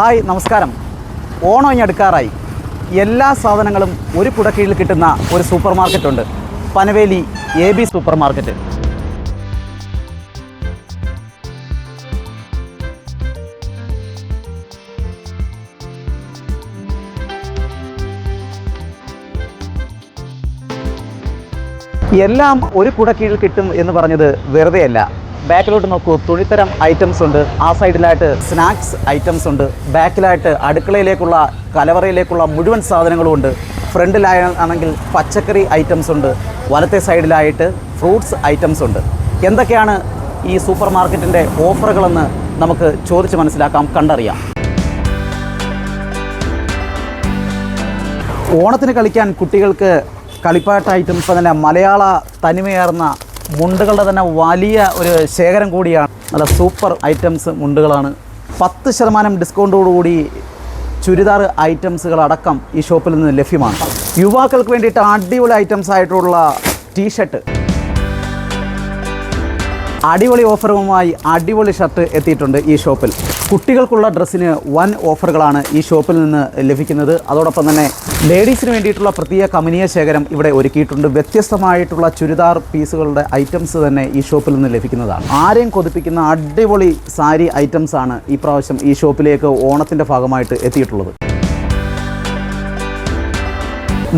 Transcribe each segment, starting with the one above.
Hi നമസ്കാരം. ഓണം ഇനി അടുക്കാറായി. എല്ലാ സാധനങ്ങളും ഒരു കുടക്കീഴിൽ കിട്ടുന്ന ഒരു സൂപ്പർ മാർക്കറ്റ് ഉണ്ട്. Panaveli A B super market എല്ലാം ഒരു കുടക്കീഴിൽ കിട്ടും എന്ന് പറഞ്ഞത് വെറുതെയല്ല. ബാക്കിലോട്ട് നോക്കൂ. തുണിത്തരം ഐറ്റംസ് ഉണ്ട്. ആ സൈഡിലായിട്ട് സ്നാക്സ് ഐറ്റംസ് ഉണ്ട്. ബാക്കിലായിട്ട് അടുക്കളയിലേക്കുള്ള കലവറയിലേക്കുള്ള മുഴുവൻ സാധനങ്ങളും ഉണ്ട്. ഫ്രണ്ടിലായ ആണെങ്കിൽ പച്ചക്കറി ഐറ്റംസ് ഉണ്ട്. വലത്തെ സൈഡിലായിട്ട് ഫ്രൂട്ട്സ് ഐറ്റംസ് ഉണ്ട്. എന്തൊക്കെയാണ് ഈ സൂപ്പർ മാർക്കറ്റിന്റെ ഓഫറുകളെന്ന് നമുക്ക് ചോദിച്ച് മനസ്സിലാക്കാം കണ്ടറിയാം. ഓണത്തിന് കളിക്കാൻ കുട്ടികൾക്ക് കളിപ്പാട്ട ഐറ്റംസ് തന്നെ മലയാള തനിമയാർന്ന മുണ്ടുകളുടെ തന്നെ വലിയ ഒരു ശേഖരം കൂടിയാണ്. നല്ല സൂപ്പർ ഐറ്റംസ് മുണ്ടുകളാണ്. പത്ത് ശതമാനം ഡിസ്കൗണ്ടോടുകൂടി ചുരിദാർ ഐറ്റംസുകളടക്കം ഈ ഷോപ്പിൽ നിന്ന് ലഭ്യമാണ്. യുവാക്കൾക്ക് വേണ്ടിയിട്ട് അടിപൊളി ഐറ്റംസ് ആയിട്ടുള്ള ടീഷർട്ട്. അടിപൊളി ഓഫറുമായി അടിപൊളി ഷർട്ട് എത്തിയിട്ടുണ്ട് ഈ ഷോപ്പിൽ. കുട്ടികൾക്കുള്ള ഡ്രസ്സിന് വൻ ഓഫറുകളാണ് ഈ ഷോപ്പിൽ നിന്ന് ലഭിക്കുന്നത്. അതോടൊപ്പം തന്നെ ലേഡീസിന് വേണ്ടിയിട്ടുള്ള പ്രത്യേക കമനീയ ശേഖരം ഇവിടെ ഒരുക്കിയിട്ടുണ്ട്. വ്യത്യസ്തമായിട്ടുള്ള ചുരിദാർ പീസുകളുടെ ഐറ്റംസ് തന്നെ ഈ ഷോപ്പിൽ നിന്ന് ലഭിക്കുന്നതാണ്. ആരെയും കൊതിപ്പിക്കുന്ന അടിപൊളി സാരി ഐറ്റംസാണ് ഈ പ്രാവശ്യം ഈ ഷോപ്പിലേക്ക് ഓണത്തിന്റെ ഭാഗമായിട്ട് എത്തിയിട്ടുള്ളത്.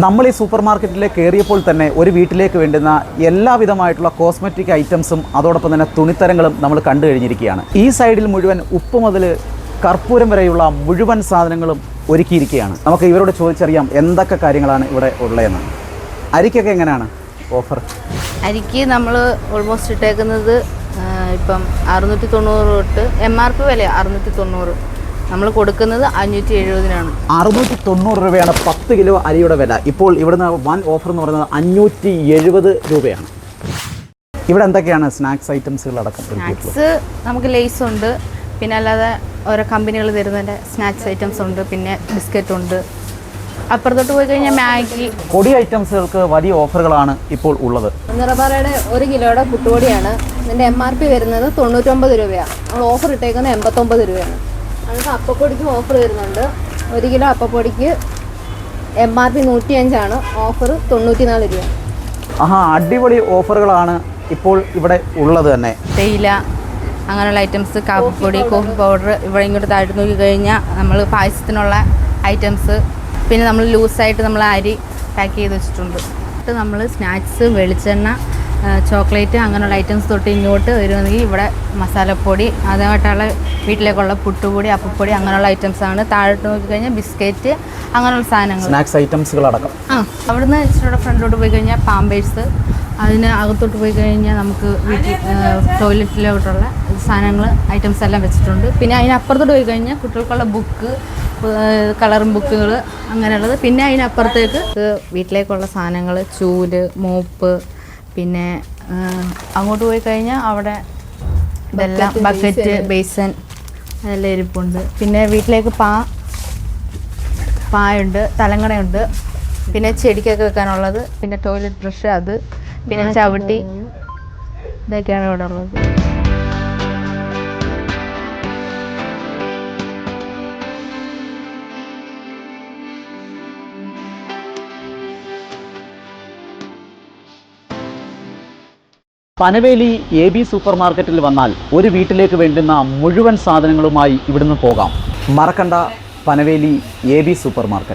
നമ്മൾ ഈ സൂപ്പർ മാർക്കറ്റിലേക്ക് കയറിയപ്പോൾ തന്നെ ഒരു വീട്ടിലേക്ക് വേണ്ടുന്ന എല്ലാവിധമായിട്ടുള്ള കോസ്മെറ്റിക് ഐറ്റംസും അതോടൊപ്പം തന്നെ തുണിത്തരങ്ങളും നമ്മൾ കണ്ടു കഴിഞ്ഞിരിക്കുകയാണ്. ഈ സൈഡിൽ മുഴുവൻ ഉപ്പ് മുതൽ കർപ്പൂരം വരെയുള്ള മുഴുവൻ സാധനങ്ങളും ഒരുക്കിയിരിക്കുകയാണ്. നമുക്ക് ഇവരോട് ചോദിച്ചറിയാം എന്തൊക്കെ കാര്യങ്ങളാണ് ഇവിടെ ഉള്ളതെന്ന്. അരിക്കൊക്കെ എങ്ങനെയാണ് ഓഫർ? അരിക്ക് നമ്മൾ ഓൾമോസ്റ്റ് ഇട്ടേക്കുന്നത് ഇപ്പം അറുന്നൂറ്റി തൊണ്ണൂറ് തൊട്ട് എം ആർ പി വില അറുന്നൂറ്റി തൊണ്ണൂറ് നമ്മൾ കൊടുക്കുന്നത് അഞ്ഞൂറ്റി എഴുപതിനാണ് അറുന്നൂറ്റി തൊണ്ണൂറ് രൂപയാണ് പത്ത് കിലോ അരിയുടെ വില. ഇപ്പോൾ ഇവിടുന്ന് വൺ ഓഫർ എന്ന് പറയുന്നത് അഞ്ഞൂറ്റി എഴുപത് രൂപയാണ്. ഇവിടെ എന്തൊക്കെയാണ് സ്നാക്സ് ഐറ്റംസുകൾ അടക്കം സ്നാക്സ് നമുക്ക് ലേസ് ഉണ്ട് പിന്നെ അല്ലാതെ ഓരോ കമ്പനികൾ തരുന്നതിന്റെ സ്നാക്സ് ഐറ്റംസ് ഉണ്ട്. പിന്നെ ബിസ്ക്കറ്റ് ഉണ്ട്. അപ്പുറത്തോട്ട് പോയി കഴിഞ്ഞാൽ മാഗി. പൊടി ഐറ്റംസുകൾക്ക് വലിയ ഓഫറുകളാണ് ഇപ്പോൾ ഉള്ളത്. നിറപാറയുടെ ഒരു കിലോയുടെ പുട്ടുപൊടിയാണ് ഇതിന്റെ എം ആർ പി വരുന്നത് തൊണ്ണൂറ്റൊമ്പത് രൂപയാണ്. നമ്മൾ ഓഫർ ഇട്ടേക്കുന്നത് എൺപത്തൊമ്പത് രൂപയാണ്. നമുക്ക് അപ്പപ്പൊടിക്കും ഓഫർ വരുന്നുണ്ട്. ഒരു കിലോ അപ്പപ്പൊടിക്ക് എം ആർ പി നൂറ്റി അഞ്ചാണ് ഓഫർ തൊണ്ണൂറ്റി നാല് രൂപ. ആഹാ അടിപൊളി ഓഫറുകളാണ് ഇപ്പോൾ ഇവിടെ ഉള്ളത് തന്നെ. തേയില അങ്ങനെയുള്ള ഐറ്റംസ് കാപ്പിപ്പൊടി കോഫി പൗഡർ ഇവിടെ ഇങ്ങോട്ട് താഴ്ത്തി നോക്കി കഴിഞ്ഞാൽ നമ്മൾ പായസത്തിനുള്ള ഐറ്റംസ് പിന്നെ നമ്മൾ ലൂസായിട്ട് നമ്മൾ അരി പാക്ക് ചെയ്ത് വെച്ചിട്ടുണ്ട്. എന്നിട്ട് നമ്മൾ സ്നാക്സ് വെളിച്ചെണ്ണ ചോക്ലേറ്റ് അങ്ങനെയുള്ള ഐറ്റംസ് തൊട്ട് ഇങ്ങോട്ട് വരുമെങ്കിൽ ഇവിടെ മസാലപ്പൊടി അതുമായിട്ടുള്ള വീട്ടിലേക്കുള്ള പുട്ടുപൊടി അപ്പപ്പൊടി അങ്ങനെയുള്ള ഐറ്റംസ് ആണ് താഴോട്ട് നോക്കി കഴിഞ്ഞാൽ ബിസ്ക്കറ്റ് അങ്ങനെയുള്ള സാധനങ്ങൾ. സ്നാക്സ് ഐറ്റംസുകൾ അടക്കം ആ അവിടുന്ന് ഇച്ചിരിയുടെ ഫ്രണ്ടിലോട്ട് പോയി കഴിഞ്ഞാൽ പാമ്പേഴ്സ്. അതിന് അകത്തോട്ട് പോയി കഴിഞ്ഞാൽ നമുക്ക് വീട്ടിൽ ടോയ്ലറ്റിലോട്ടുള്ള സാധനങ്ങൾ ഐറ്റംസ് എല്ലാം വെച്ചിട്ടുണ്ട്. പിന്നെ അതിനപ്പുറത്തോട്ട് പോയി കഴിഞ്ഞാൽ കുട്ടികൾക്കുള്ള ബുക്ക് കളറും ബുക്കുകൾ അങ്ങനെയുള്ളത്. പിന്നെ അതിനപ്പുറത്തേക്ക് വീട്ടിലേക്കുള്ള സാധനങ്ങൾ ചൂൽ മോപ്പ് പിന്നെ അങ്ങോട്ട് പോയി കഴിഞ്ഞാൽ അവിടെ ഇതെല്ലാം ബക്കറ്റ് ബേസൻ അതെല്ലാം ഇരിപ്പുണ്ട്. പിന്നെ വീട്ടിലേക്ക് പാ പായുണ്ട് തലങ്ങണയുണ്ട് പിന്നെ ചെടിക്കൊക്കെ വെക്കാനുള്ളത്. പിന്നെ ടോയ്ലറ്റ് ബ്രഷ് അത്. പിന്നെ ചവിട്ടി. ഇതൊക്കെയാണ് ഇവിടെ ഉള്ളത് പനവേലി എ ബി സൂപ്പർ മാർക്കറ്റിൽ വന്നാൽ ഒരു വീട്ടിലേക്ക് വേണ്ടുന്ന മുഴുവൻ സാധനങ്ങളുമായി ഇവിടുന്ന് പോകാം. മറക്കണ്ട Panaveli A B super market